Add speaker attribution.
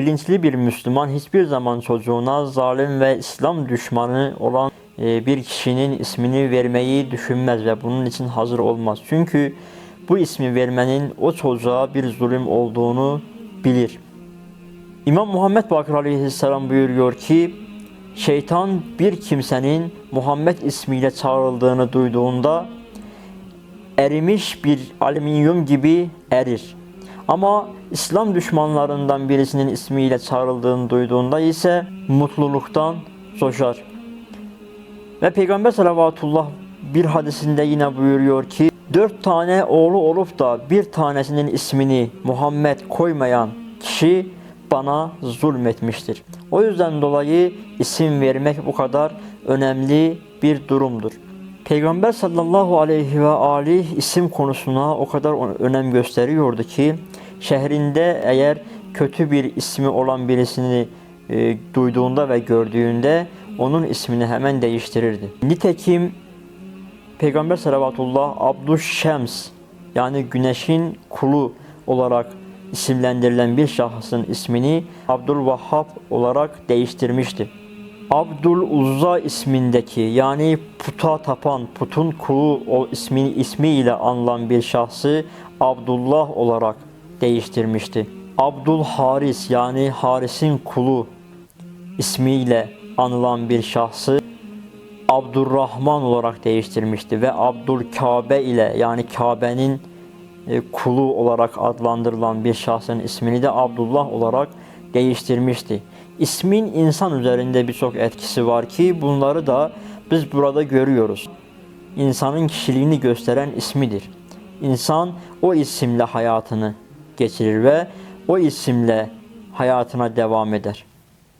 Speaker 1: Bilinçli bir Müslüman hiçbir zaman çocuğuna zalim ve İslam düşmanı olan e, bir kişinin ismini vermeyi düşünmez ve bunun için hazır olmaz. Çünkü bu ismi vermenin o çocuğa bir zulüm olduğunu bilir. İmam Muhammed Bakır Aleyhisselam buyuruyor ki şeytan bir kimsenin Muhammed ismiyle çağrıldığını duyduğunda erimiş bir alüminyum gibi erir. Ama İslam düşmanlarından birisinin ismiyle çağrıldığını duyduğunda ise mutluluktan coşar. Ve Peygamber salavatullah bir hadisinde yine buyuruyor ki dört tane oğlu olup da bir tanesinin ismini Muhammed koymayan kişi bana zulmetmiştir. O yüzden dolayı isim vermek bu kadar önemli bir durumdur. Peygamber sallallahu aleyhi ve aleyh isim konusuna o kadar önem gösteriyordu ki şehrinde eğer kötü bir ismi olan birisini e, duyduğunda ve gördüğünde onun ismini hemen değiştirirdi. Nitekim Peygamber salavatullah Abduş Şems yani güneşin kulu olarak isimlendirilen bir şahsın ismini Abdülvahhab olarak değiştirmişti. Abdul Uzza ismindeki yani puta tapan, putun kulu o ismi, ismiyle anılan bir şahsı Abdullah olarak değiştirmişti. Abdul Haris yani Haris'in kulu ismiyle anılan bir şahsı Abdurrahman olarak değiştirmişti ve Abdul Kabe ile yani Kabe'nin e, kulu olarak adlandırılan bir şahsın ismini de Abdullah olarak değiştirmişti. İsmin insan üzerinde birçok etkisi var ki bunları da biz burada görüyoruz. İnsanın kişiliğini gösteren ismidir. İnsan o isimle hayatını geçirir ve o isimle hayatına devam eder.